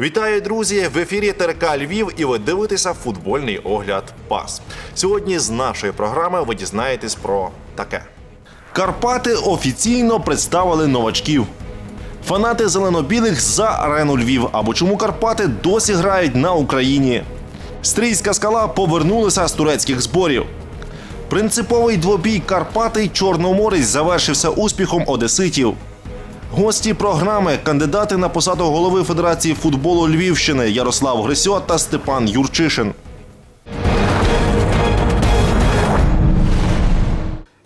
Вітаю, друзі! В ефірі ТРК Львів, і ви дивитеся футбольний огляд ПАС. Сьогодні з нашої програми ви дізнаєтесь про таке. Карпати офіційно представили новачків. Фанати зелено-білих за арену Львів. Або чому Карпати досі грають на Україні? Стрийська скала повернулася з турецьких зборів. Принциповий двобій Карпати й Чорноморець завершився успіхом одеситів. Гості програми кандидати на посаду голови Федерації футболу Львівщини Ярослав Грисьо та Степан Юрчишин.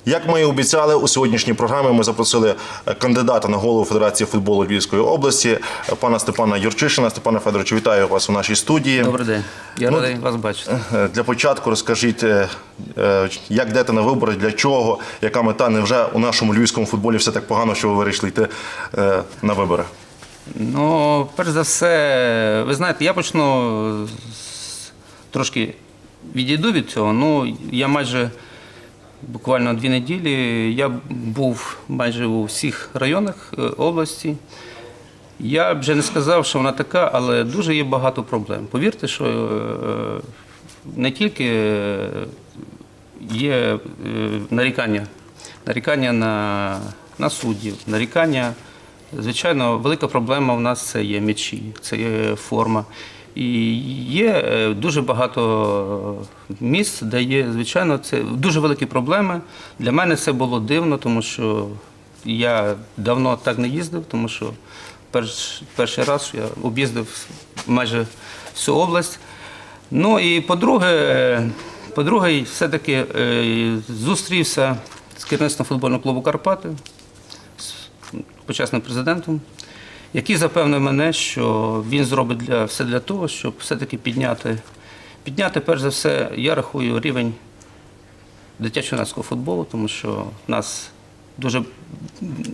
Як ми і обіцяли, у сьогоднішній програмі ми запросили е, кандидата на голову Федерації футболу Львівської області, е, пана Степана Юрчишина. Степане Федоровичу, вітаю вас у нашій студії. Добрий день. Я Ну, радий вас бачити. Е, Для початку розкажіть, як йдете на вибори, для чого, яка мета? Невже у нашому львівському футболі все так погано, що ви вирішили йти на вибори? Ну, перш за все, ви знаєте, я почну трошки відійду від цього. Ну, я майже буквально дві неділі я був майже у всіх районах е, області. Я вже не сказав, що вона така, але дуже є багато проблем. Повірте, що е, не тільки е, є нарікання, нарікання на, на суддів, нарікання. Звичайно, велика проблема в нас це є м'ячі, це є форма. І є е, дуже багато місць, де є, звичайно, це дуже великі проблеми. Для мене це було дивно, тому що я давно так не їздив, тому що перш, перший раз я об'їздив майже всю область. Ну і по-друге, по-друге, все-таки е, зустрівся з керівництвом футбольного клубу Карпати, з почесним президентом, який запевнив мене, що він зробить для, все для того, щоб все-таки підняти, підняти, перш за все, я рахую, рівень дитячо-юнацького футболу, тому що в нас дуже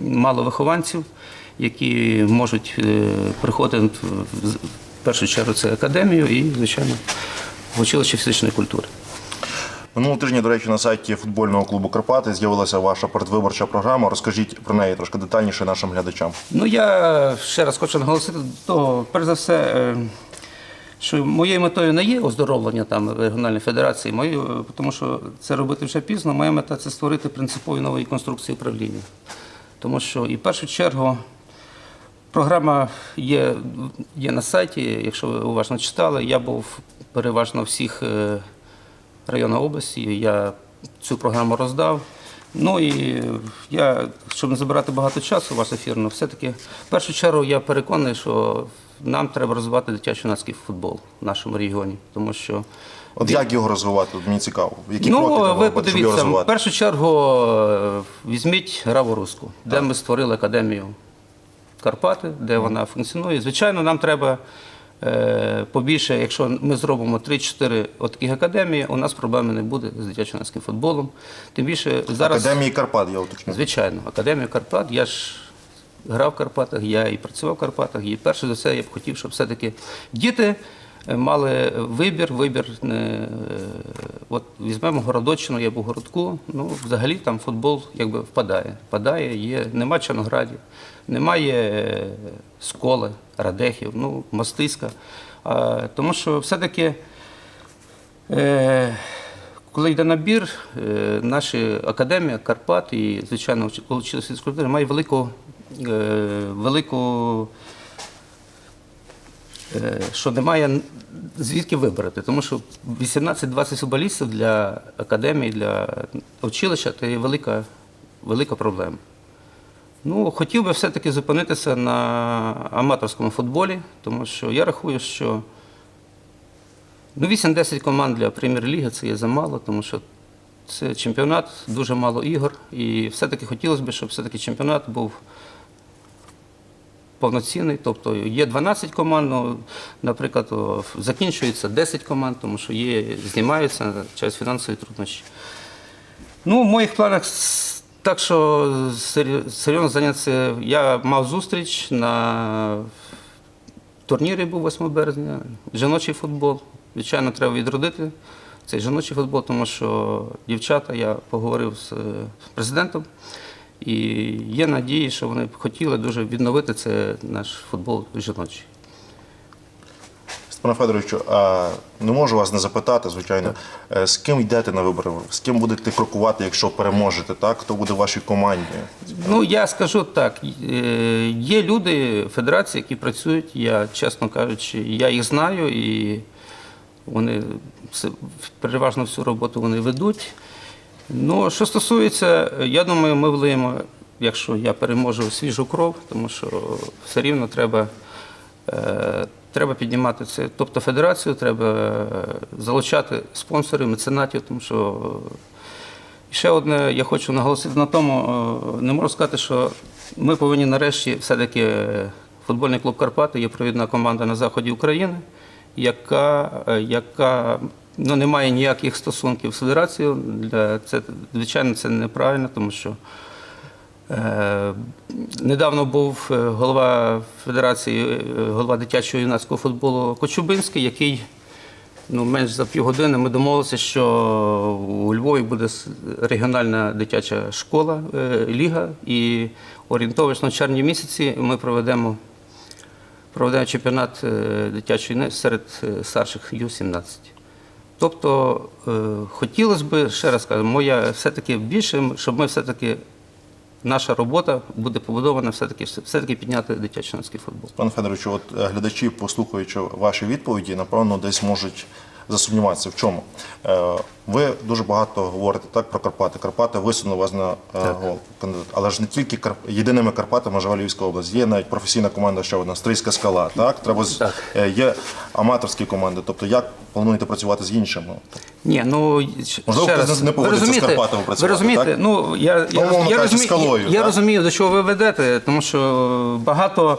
мало вихованців, які можуть е, приходити в першу чергу це академію і, звичайно, в училище фізичної культури. Минулого тижня, до речі, на сайті футбольного клубу Карпати з'явилася ваша передвиборча програма. Розкажіть про неї трошки детальніше нашим глядачам. Ну, я ще раз хочу наголосити до того, перш за все, е, що моєю метою не є оздоровлення там регіональної федерації, моєю, е, тому що це робити вже пізно. Моя мета це створити принципові нові конструкції управління. Тому що і в першу чергу програма є, є на сайті, якщо ви уважно читали, я був переважно всіх районах області, я цю програму роздав. Ну і я, щоб не забирати багато часу, ваш ефірно, все-таки в першу чергу я переконаний, що нам треба розвивати дитячо-юнацький футбол в нашому регіоні, тому що От як його розвивати? От мені цікаво. Які ну, кроки ви подивіться, в першу чергу е, візьміть Граву Руську, де ми створили академію Карпати, де вона функціонує. Звичайно, нам треба побільше, якщо ми зробимо 3-4 от таких академії, у нас проблеми не буде з дитячо-юнацьким футболом. Тим більше зараз. Академії Карпат, я уточню. Звичайно, Академія Карпат. Я ж грав в Карпатах, я і працював в Карпатах. І перше за все я б хотів, щоб все-таки діти е, мали вибір, вибір не. е, От візьмемо Городоччину, я був городку. Ну, взагалі там футбол якби впадає. Впадає, є, нема Чорноградів, немає Сколи, Радехів, ну, Мостиська. Тому що все-таки. Е, коли йде набір, е, наша академія Карпат і, звичайно, училище фізкультури має велику, е, велику що немає звідки вибрати. Тому що 18-20 футболістів для академії, для училища це велика, велика проблема. Ну, хотів би все-таки зупинитися на аматорському футболі, тому що я рахую, що Ну, 8-10 команд для прем'єр-ліги це є замало, тому що це чемпіонат, дуже мало ігор. І все-таки хотілося б, щоб все-таки чемпіонат був повноцінний. Тобто є 12 команд, ну, наприклад, закінчується 10 команд, тому що є, знімаються через фінансові труднощі. Ну, в моїх планах так що сер- серйозно зайнятися. Я мав зустріч на турнірі був 8 березня, жіночий футбол. Звичайно, треба відродити цей жіночий футбол, тому що дівчата, я поговорив з е, президентом, і є надії, що вони б хотіли дуже відновити це наш футбол жіночий. Пане Федоровичу, не можу вас не запитати, звичайно, е, з ким йдете на вибори? З ким будете крокувати, якщо переможете? Так? Хто буде в вашій команді? Ну, я скажу так: е, є люди федерації, які працюють, я, чесно кажучи, я їх знаю, і вони переважно всю роботу вони ведуть. Ну, що стосується, я думаю, ми влиємо, якщо я переможу свіжу кров, тому що все рівно треба, е, треба піднімати це. Тобто федерацію треба е, залучати спонсорів, меценатів, тому що і ще одне, я хочу наголосити на тому, е, не можу сказати, що ми повинні нарешті все-таки е, футбольний клуб Карпати є провідна команда на заході України, яка, е, яка ну, не має ніяких стосунків з федерацією. Це, звичайно, це неправильно, тому що Е, Недавно був е, голова Федерації, е, голова дитячого юнацького футболу Кочубинський, який ну, менш за півгодини ми домовилися, що у Львові буде регіональна дитяча школа, е, ліга, і орієнтовочно в червні місяці ми проведемо, проведемо чемпіонат е, дитячої серед е, старших Ю-17. Тобто е, хотілося б, ще раз кажу, моя все-таки більше, щоб ми все-таки наша робота буде побудована все-таки все-таки підняти дитячий юнацький футбол. Пане Федоровичу, от е, глядачі, послухаючи ваші відповіді, напевно, десь можуть засумніватися. В чому? Е, Ви дуже багато говорите так про Карпати. Карпати висунули вас на е, гол кандидат. Але ж не тільки Карп... єдиними Карпатами живе Львівська область. Є навіть професійна команда, ще одна Стрийська скала. Так, треба Так. е, є аматорські команди. Тобто, як плануєте працювати з іншими? Ні, ну Можливо, раз, не ви погодиться з Карпатами ви розумієте, так? ну я, я, Ну, я, кажучи, скалою, я, я розумію, до чого ви ведете, тому що багато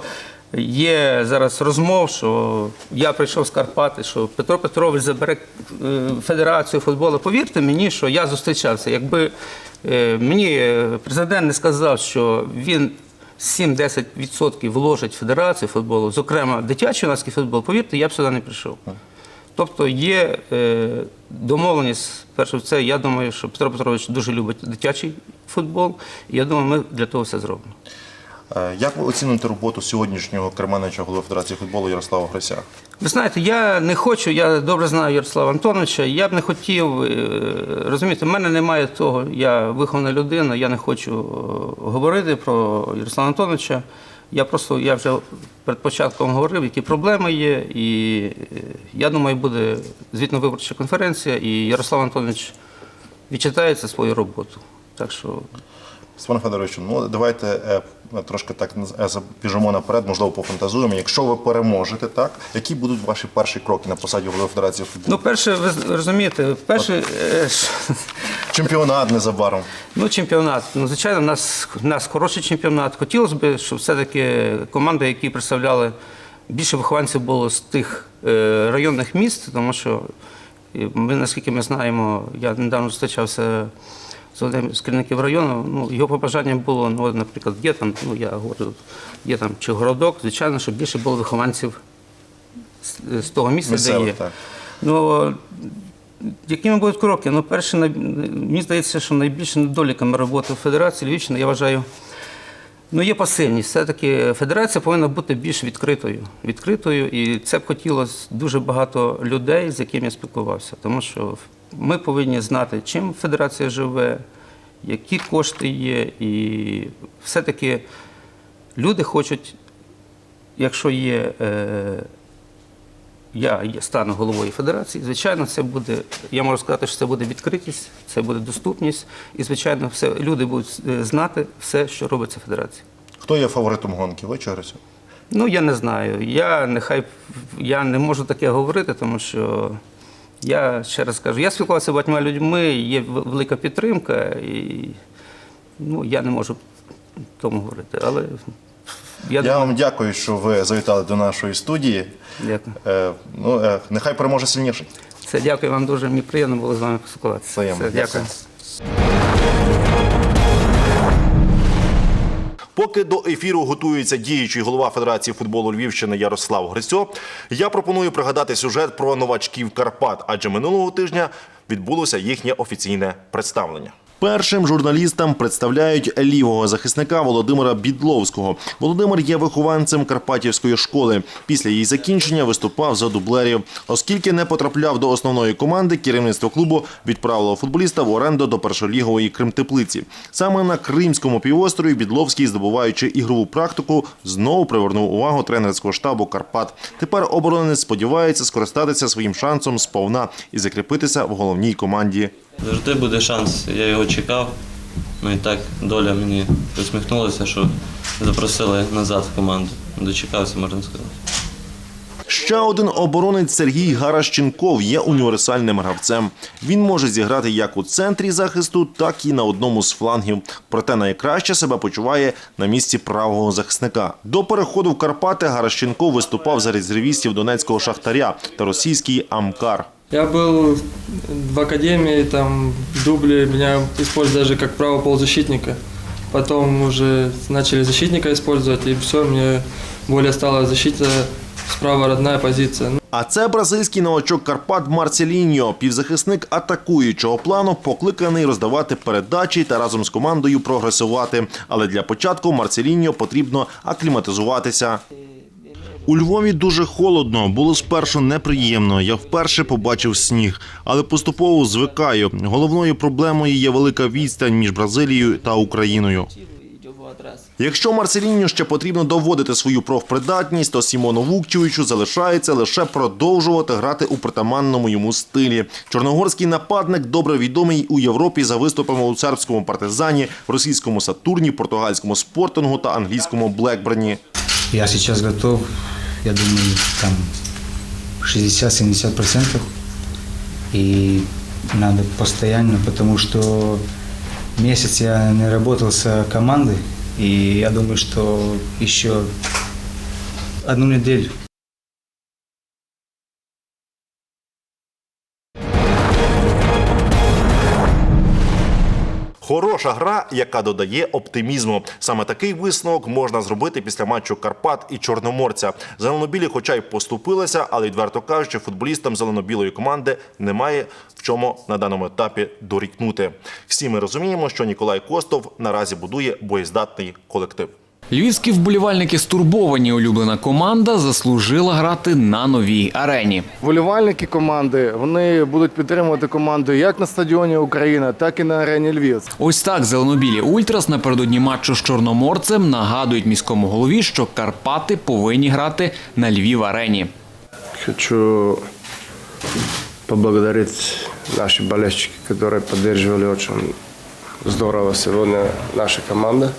є зараз розмов, що я прийшов з Карпати, що Петро Петрович забере е, федерацію футболу. Повірте мені, що я зустрічався. Якби е, мені президент не сказав, що він 7-10% вложить в федерацію футболу, зокрема дитячий юнацький футбол, повірте, я б сюди не прийшов. Тобто є е, домовленість, перше в це, я думаю, що Петро Петрович дуже любить дитячий футбол, і я думаю, ми для того все зробимо. Е, Як ви оцінюєте роботу сьогоднішнього керманича голови Федерації футболу Ярослава Грися? Ви знаєте, я не хочу, я добре знаю Ярослава Антоновича, я б не хотів, е, розумієте, в мене немає того, я вихована людина, я не хочу е, говорити про Ярослава Антоновича. Я просто, я вже перед початком говорив, які проблеми є, і я думаю, буде звітно-виборча конференція, і Ярослав Антонович відчитається свою роботу. Так що Степан Федоровичу, ну давайте е, трошки так е, забіжимо наперед, можливо, пофантазуємо. Якщо ви переможете, так які будуть ваші перші кроки на посаді голови Федерації футболу? Ну, перше, ви розумієте, перше, е, Чемпіонат незабаром. ну, чемпіонат. Ну, звичайно, в нас, в нас хороший чемпіонат. Хотілося б, щоб все-таки команди, які представляли, більше вихованців було з тих е, районних міст, тому що е, ми, наскільки ми знаємо, я недавно зустрічався з керівників району. Ну, його побажання було, ну, наприклад, є там, ну я говорю, є там чи городок, звичайно, щоб більше було вихованців з, з того місця, де є. так. Ну, якими будуть кроки? Ну, перше, мені здається, що найбільшими недоліками роботи Федерації Львівщини, я вважаю, ну, є пасивність. Все-таки федерація повинна бути більш відкритою. Відкритою, і це б хотілося дуже багато людей, з якими я спілкувався. Тому що ми повинні знати, чим федерація живе, які кошти є, і все-таки люди хочуть, якщо є. Е, я стану головою федерації. Звичайно, це буде, я можу сказати, що це буде відкритість, це буде доступність, і звичайно, все люди будуть е, знати все, що робиться в федерації. Хто є фаворитом гонки? Ви чи Грися? Ну я не знаю. Я нехай я не можу таке говорити, тому що я ще раз кажу, я спілкувався з багатьма людьми, є велика підтримка, і ну я не можу тому говорити. Але я, Я вам дякую, що ви завітали до нашої студії. дякую. Е, ну, е, нехай переможе сильніший. Це дякую вам дуже. Мені приємно було з вами поспілкуватися. Взаємно. Дякую. Поки до ефіру готується діючий голова Федерації футболу Львівщини Ярослав Грицьо, я пропоную пригадати сюжет про новачків Карпат, адже минулого тижня відбулося їхнє офіційне представлення. Першим журналістам представляють лівого захисника Володимира Бідловського. Володимир є вихованцем Карпатівської школи. Після її закінчення виступав за дублерів. Оскільки не потрапляв до основної команди, керівництво клубу відправило футболіста в оренду до першолігової Кримтеплиці. Саме на Кримському півострові Бідловський, здобуваючи ігрову практику, знову привернув увагу тренерського штабу Карпат. Тепер оборонець сподівається скористатися своїм шансом сповна і закріпитися в головній команді Завжди буде шанс, я його чекав. Ну і так доля мені посміхнулася, що запросили назад в команду. Дочекався, можна сказати. Ще один оборонець Сергій Гаращенков є універсальним гравцем. Він може зіграти як у центрі захисту, так і на одному з флангів. Проте найкраще себе почуває на місці правого захисника. До переходу в Карпати Гаращенков виступав за резервістів Донецького Шахтаря та російський Амкар. Я был в академии, там в дубле меня использовали даже как правого полузащитника. Потом уже начали защитника использовать, и все, мне более стала защита справа родная позиция. Ну, А це бразильський новачок Карпат Марцеліньо, півзахисник атакуючого плану, покликаний роздавати передачі та разом з командою прогресувати. Але для початку Марцеліньо потрібно акліматизуватися. У Львові дуже холодно, було спершу неприємно. Я вперше побачив сніг, але поступово звикаю. Головною проблемою є велика відстань між Бразилією та Україною. Якщо Марселіньо ще потрібно доводити свою профпридатність, то Сімону Вукчевичу залишається лише продовжувати грати у притаманному йому стилі. Чорногорський нападник добре відомий у Європі за виступами у сербському партизані, російському Сатурні, португальському спортингу та англійському Блекберні. Я сейчас готов, я думаю, там 60-70%. И надо постоянно, потому что месяц я не работал с командой. И я думаю, что еще одну неделю Хороша гра, яка додає оптимізму. Саме такий висновок можна зробити після матчу Карпат і Чорноморця. Зеленобілі, хоча й поступилися, але відверто кажучи, футболістам зеленобілої команди немає в чому на даному етапі дорікнути. Всі ми розуміємо, що Ніколай Костов наразі будує боєздатний колектив. Львівські вболівальники стурбовані. Улюблена команда заслужила грати на новій арені. Вболівальники команди вони будуть підтримувати команду як на стадіоні Україна, так і на арені Львів. Ось так зеленобілі Ультрас напередодні матчу з чорноморцем нагадують міському голові, що Карпати повинні грати на Львів арені. Хочу поблагодарить наши болельщики, которые поддерживали очень здорово сегодня наша команда.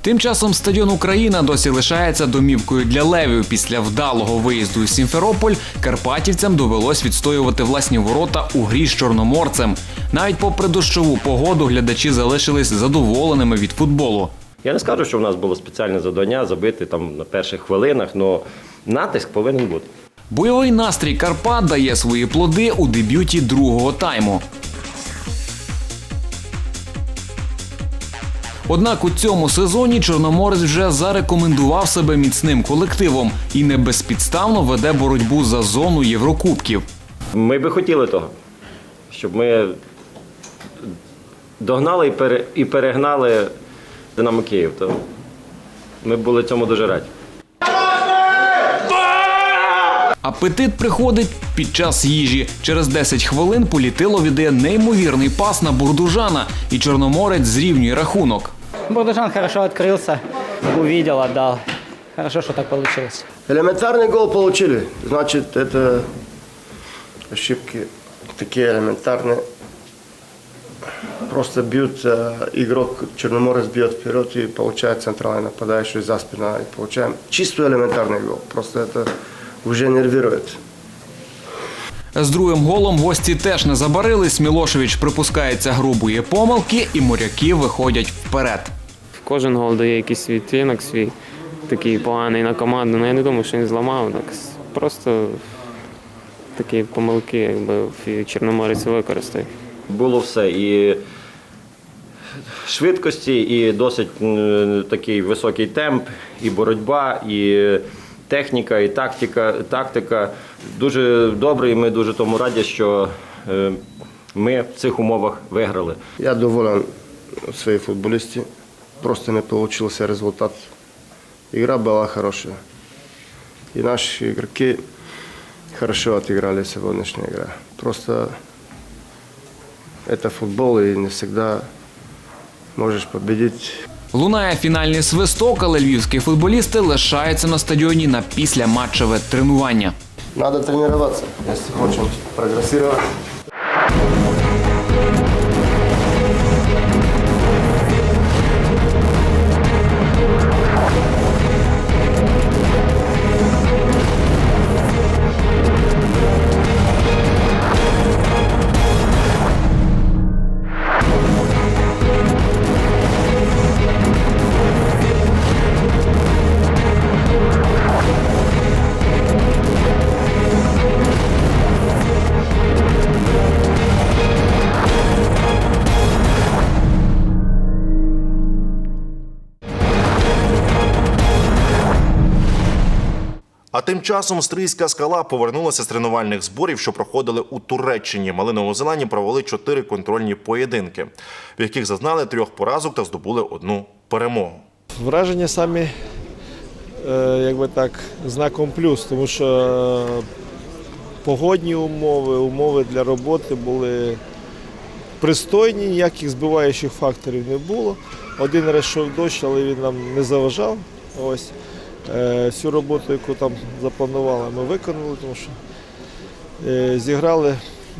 Тим часом стадіон Україна досі лишається домівкою для левів. Після вдалого виїзду у Сімферополь карпатівцям довелось відстоювати власні ворота у грі з чорноморцем. Навіть попри дощову погоду глядачі залишились задоволеними від футболу. Я не скажу, що в нас було спеціальне завдання забити там на перших хвилинах, але натиск повинен бути. Бойовий настрій Карпат дає свої плоди у дебюті другого тайму. Однак у цьому сезоні Чорноморець вже зарекомендував себе міцним колективом і не безпідставно веде боротьбу за зону Єврокубків. Ми би хотіли того, щоб ми догнали і, перегнали Динамо Київ. То ми були цьому дуже раді. Апетит приходить під час їжі. Через 10 хвилин політило віддає неймовірний пас на бурдужана, і Чорноморець зрівнює рахунок. Бурдужан хорошо открылся, увидел, отдал. Хорошо, что так получилось. Элементарный гол получили, значит, это ошибки такие элементарные. Просто бьют, э, игрок Черноморец бьет вперед и получает центральный нападающий за спина. И получаем чисто элементарный гол. Просто это уже нервирует. З другим голом гості теж не забарились. Мілошевич припускається грубої помилки, і моряки виходять вперед. Кожен гол дає якийсь свій відтінок, свій такий поганий на команду. Ну я не думаю, що він зламав. Так, просто такі помилки, якби Чорноморець використає. Було все і швидкості, і досить такий високий темп, і боротьба, і техніка, і тактика. тактика. Дуже добре, і ми дуже тому раді, що е, ми в цих умовах виграли. Я доволен своей футболисте Просто не получился результат. Игра была хорошая. И наши игроки хорошо отыграли сегодняшнюю игру. Просто это футбол, и не всегда можешь победить. Лунає фінальний свисток, але львівські футболісти лишаються на стадіоні на післяматчеве тренування. Надо тренироваться, если хочем прогрессировать. Тим часом стрийська скала повернулася з тренувальних зборів, що проходили у Туреччині. Малинову Зелені провели чотири контрольні поєдинки, в яких зазнали трьох поразок та здобули одну перемогу. Враження самі, е, якби так, знаком плюс, тому що е, погодні умови, умови для роботи були пристойні, ніяких збиваючих факторів не було. Один раз йшов дощ, але він нам не заважав. Ось. Е, Всю роботу, яку там запланували, ми виконали, тому що е, зіграли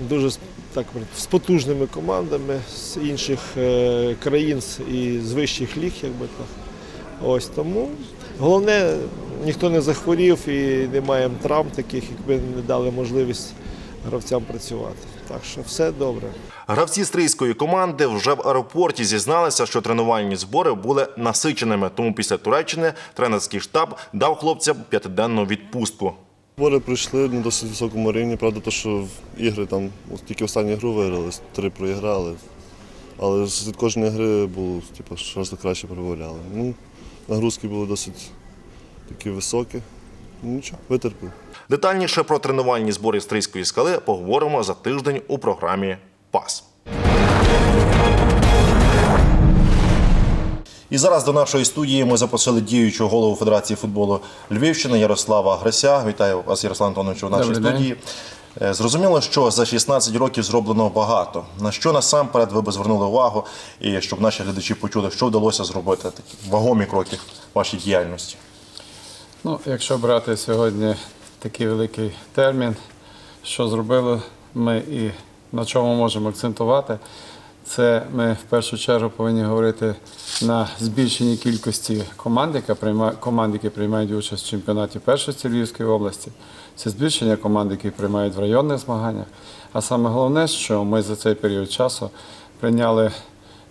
дуже так, з потужними командами з інших е, країн і з вищих ліг, якби так. Ось тому головне, ніхто не захворів і не маємо травм таких, якби не дали можливість гравцям працювати. Так що все добре. Гравці стрийської команди вже в аеропорті зізналися, що тренувальні збори були насиченими. Тому після Туреччини тренерський штаб дав хлопцям п'ятиденну відпустку. Збори пройшли на досить високому рівні. Правда, то, що ігри там тільки останню гру виграли, три проіграли. Але з кожної гри було, типу, щось краще прибавляли. Ну, нагрузки були досить такі високі. Ну, нічого, витерпів. Детальніше про тренувальні збори стрийської скали поговоримо за тиждень у програмі ПАС. І зараз до нашої студії ми запросили діючого голову Федерації футболу Львівщини Ярослава Грася. Вітаю вас, Ярослав Антонович, у нашій Добрий студії. Е, Зрозуміло, що за 16 років зроблено багато. На що насамперед ви б звернули увагу, і щоб наші глядачі почули, що вдалося зробити такі вагомі кроки в вашій діяльності. Ну, якщо брати сьогодні такий великий термін, що зробили ми і на чому можемо акцентувати, це ми в першу чергу повинні говорити на збільшенні кількості команд, яка приймає, команд, які приймають участь в чемпіонаті першості Львівської області. Це збільшення команд, які приймають в районних змаганнях. А саме головне, що ми за цей період часу прийняли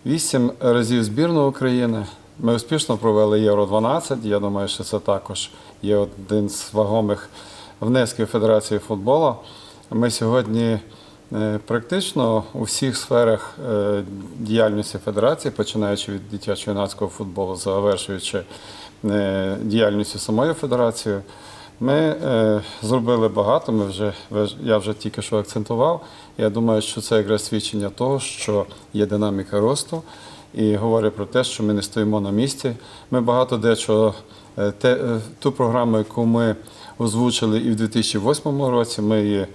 вісім разів збірну України. Ми успішно провели Євро 12. Я думаю, що це також є один з вагомих внесків Федерації футболу. Ми сьогодні е, практично у всіх сферах е, діяльності Федерації, починаючи від дитячо-юнацького футболу, завершуючи е, діяльністю самої Федерації, ми зробили багато. Ми вже я вже тільки що акцентував. Я думаю, що це якраз свідчення того, що є динаміка росту, і говорить про те, що ми не стоїмо на місці. Ми багато дечого е, те, е, ту програму, яку ми озвучили і в 2008 році, ми її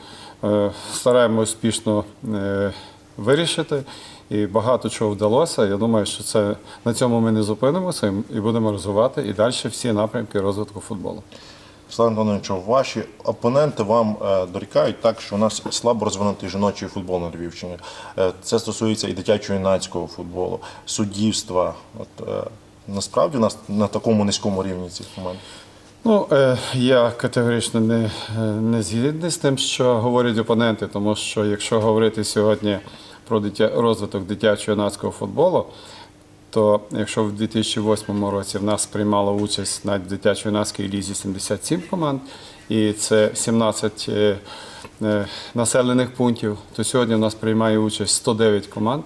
е, стараємося успішно вирішити. І багато чого вдалося. Я думаю, що це на цьому ми не зупинимося і будемо розвивати і далі всі напрямки розвитку футболу. Руслан Антонович, ваші опоненти вам е, дорікають так, що у нас слабо розвинутий жіночий футбол на Львівщині. Е, Це стосується і дитячо-юнацького футболу, суддівства. От, е, насправді у нас на такому низькому рівні ці команди. Ну, я категорично не, не згідний з тим, що говорять опоненти, тому що якщо говорити сьогодні про дитя, розвиток дитячо-юнацького футболу, то якщо в 2008 році в нас приймало участь на дитячо-юнацькій лізі 77 команд, і це 17 е, е, населених пунктів, то сьогодні в нас приймає участь 109 команд.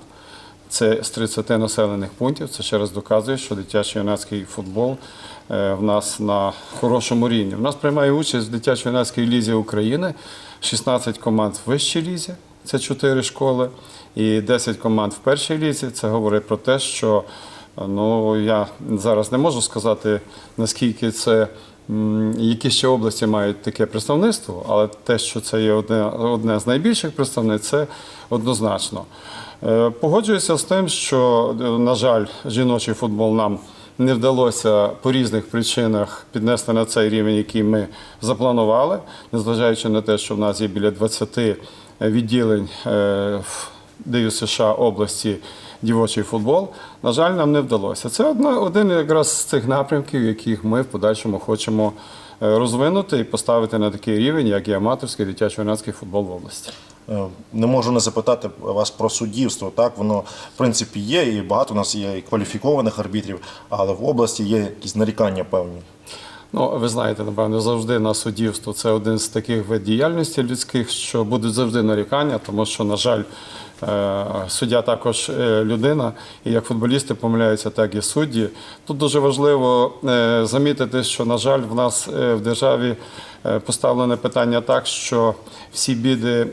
Це з 30 населених пунктів. Це ще раз доказує, що дитячо-юнацький футбол е, в нас на хорошому рівні. В нас приймає участь в дитячо-юнацькій лізі України 16 команд в вищій лізі. Це чотири школи, і 10 команд в першій лізі. Це говорить про те, що ну я зараз не можу сказати наскільки це. Які ще області мають таке представництво, але те, що це є одне, одне з найбільших представництв, це однозначно. Е, Погоджуюся з тим, що, е, на жаль, жіночий футбол нам не вдалося по різних причинах піднести на цей рівень, який ми запланували, незважаючи на те, що в нас є біля 20 відділень е, ДЮСШ США області дівочий футбол. На жаль, нам не вдалося. Це один якраз з цих напрямків, яких ми в подальшому хочемо е, розвинути і поставити на такий рівень, як і аматорський дитячо-юнацький футбол в області. Е, Не можу не запитати вас про суддівство. Так воно в принципі є, і багато у нас є і кваліфікованих арбітрів, але в області є якісь нарікання певні. Ну, ви знаєте, напевно, завжди на суддівство це один з таких вид діяльності людських, що будуть завжди нарікання, тому що, на жаль, е, суддя також е, людина, і як футболісти помиляються, так і судді. Тут дуже важливо е, замітити, що, на жаль, в нас в державі поставлене питання так, що всі біди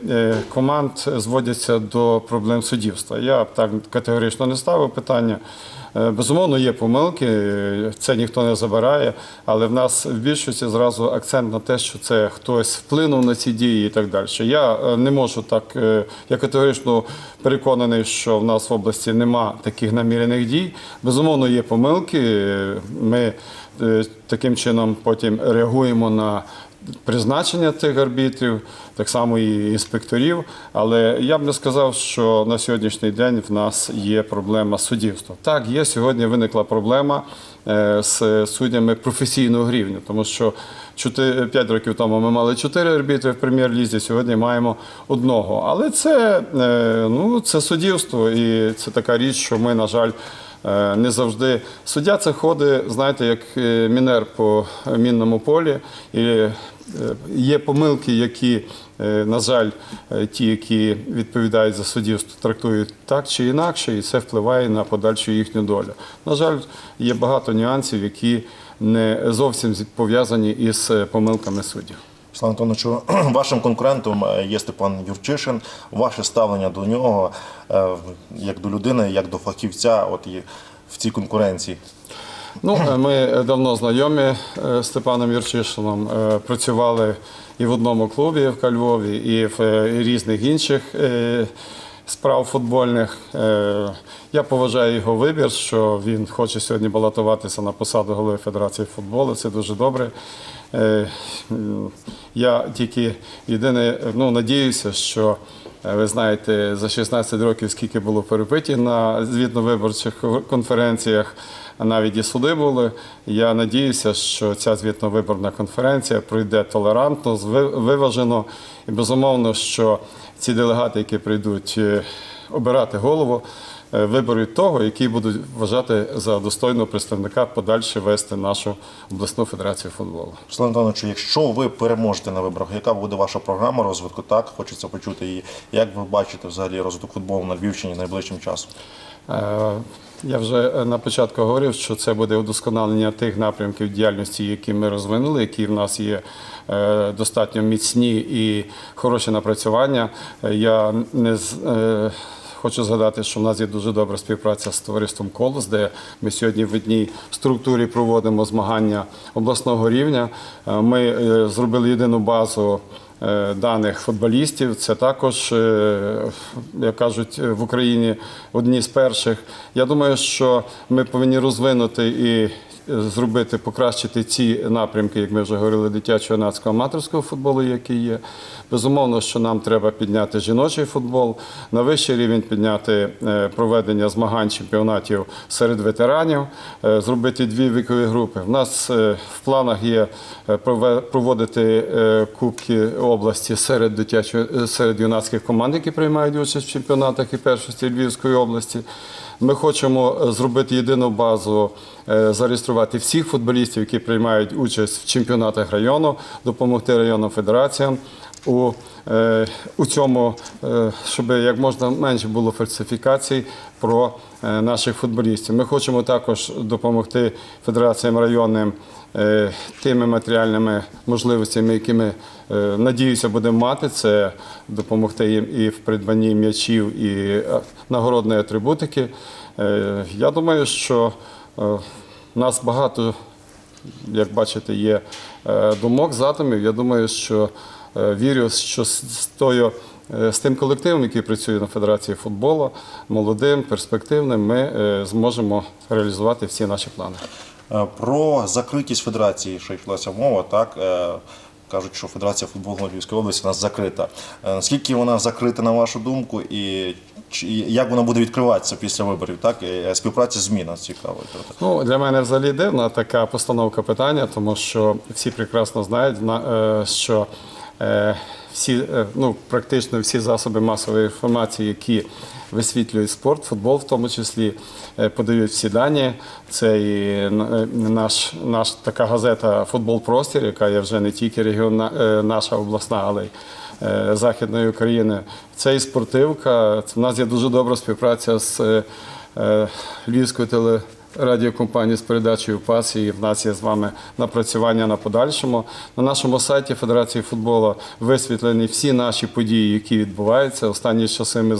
команд зводяться до проблем суддівства. Я так категорично не ставив питання. Е, Безумовно, є помилки, е, це ніхто не забирає, але в нас в більшості зразу акцент на те, що це хтось вплинув на ці дії і так далі. Я е, не можу так, я категорично переконаний, що в нас в області нема таких намірених дій. Безумовно, є помилки. Ми таким чином потім реагуємо на призначення тих арбітрів, так само і інспекторів. Але я б не сказав, що на сьогоднішній день в нас є проблема суддівства. Так, є сьогодні виникла проблема е, з суддями професійного рівня, тому що 5 років тому ми мали 4 арбітри в прем'єр-лізі, сьогодні маємо одного. Але це, е, ну, це суддівство, і це така річ, що ми, на жаль, не завжди. Суддя це ходить, знаєте, як е, мінер по мінному полі. І е, є помилки, які, е, на жаль, е, ті, які відповідають за суддівство, трактують так чи інакше, і це впливає на подальшу їхню долю. На жаль, є багато нюансів, які не зовсім пов'язані із е, помилками суддів. Слава Антоновичу, вашим конкурентом е, є Степан Юрчишин. Ваше ставлення до нього е, як до людини, як до фахівця, от і в цій конкуренції. Ну, е, ми давно знайомі з Степаном Юрчишином, працювали і в одному клубі в Львові, і в різних інших справ футбольних. Е, Я поважаю його вибір, що він хоче сьогодні балотуватися на посаду голови Федерації футболу. Це дуже добре. Е, Я тільки єдине, ну, надіюся, що е, ви знаєте, за 16 років скільки було перепитів на звітно-виборчих конференціях, навіть і суди були. Я надіюся, що ця звітно-виборна конференція пройде толерантно, виважено і безумовно, що ці делегати, які прийдуть е, обирати голову, е, виберуть того, який будуть вважати за достойного представника подальше вести нашу обласну федерацію футболу. Слава Антоновичу, якщо ви переможете на виборах, яка буде ваша програма розвитку? Так, хочеться почути її. Як ви бачите взагалі розвиток футболу на Львівщині найближчим часом? Я вже е, на початку говорив, що це буде удосконалення тих напрямків діяльності, які ми розвинули, які в нас є е, достатньо міцні і хороші напрацювання. Е, Я не Хочу згадати, що в нас є дуже добра співпраця з товариством Колос, де ми сьогодні в одній структурі проводимо змагання обласного рівня. Ми зробили єдину базу даних футболістів. Це також, е, як кажуть, в Україні одні з перших. Я думаю, що ми повинні розвинути і е, зробити, покращити ці напрямки, як ми вже говорили, дитячого юнацького аматорського футболу, який є. Безумовно, що нам треба підняти жіночий футбол, на вищий рівень підняти е, проведення змагань чемпіонатів серед ветеранів, е, зробити дві вікові групи. У нас е, в планах є проводити кубки області серед дитячої е, серед юнацьких команд, які приймають участь в чемпіонатах і першості Львівської області. Ми хочемо е, зробити єдину базу, е, зареєструвати всіх футболістів, які приймають участь в чемпіонатах району, допомогти районним федераціям у, е, у цьому, е, щоб як можна менше було фальсифікацій про е, наших футболістів. Ми хочемо також допомогти федераціям районним тими матеріальними можливостями, які ми, надіюся, будемо мати, це допомогти їм і в придбанні м'ячів, і нагородної атрибутики. Я думаю, що нас багато як бачите, є думок, задумів. Я думаю, що вірю, що з з тою, е, з тим колективом, який працює на Федерації футболу, молодим, перспективним, ми е, зможемо реалізувати всі наші плани. Е, Про закритість федерації, що йшлася мова, так е, кажуть, що Федерація футболу Львівської області у нас закрита. Е, Наскільки вона закрита, на вашу думку, і як вона буде відкриватися після виборів? Так е, співпраця змін нас цікавить. Ну, для мене взагалі дивна така постановка питання, тому що всі прекрасно знають, на- е, що е, всі, е, ну, практично всі засоби масової інформації, які висвітлюють спорт, футбол в тому числі, е, подають всі дані. Це і е, наш, наш така газета Футбол Простір, яка є вже не тільки регіонна, е, наша обласна, але й е, Західної України. Це і спортивка. Це- У нас є дуже добра співпраця з е, е, Телерадіокомпанією з передачею ПАС, і в нас є з вами напрацювання на подальшому. На нашому сайті Федерації футболу висвітлені всі наші події, які відбуваються. Останні часи ми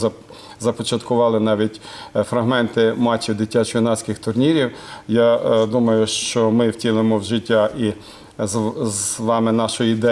започаткували навіть е, фрагменти матчів дитячо-юнацьких турнірів. Я е, думаю, що ми втілимо в життя і з вами нашу ідею.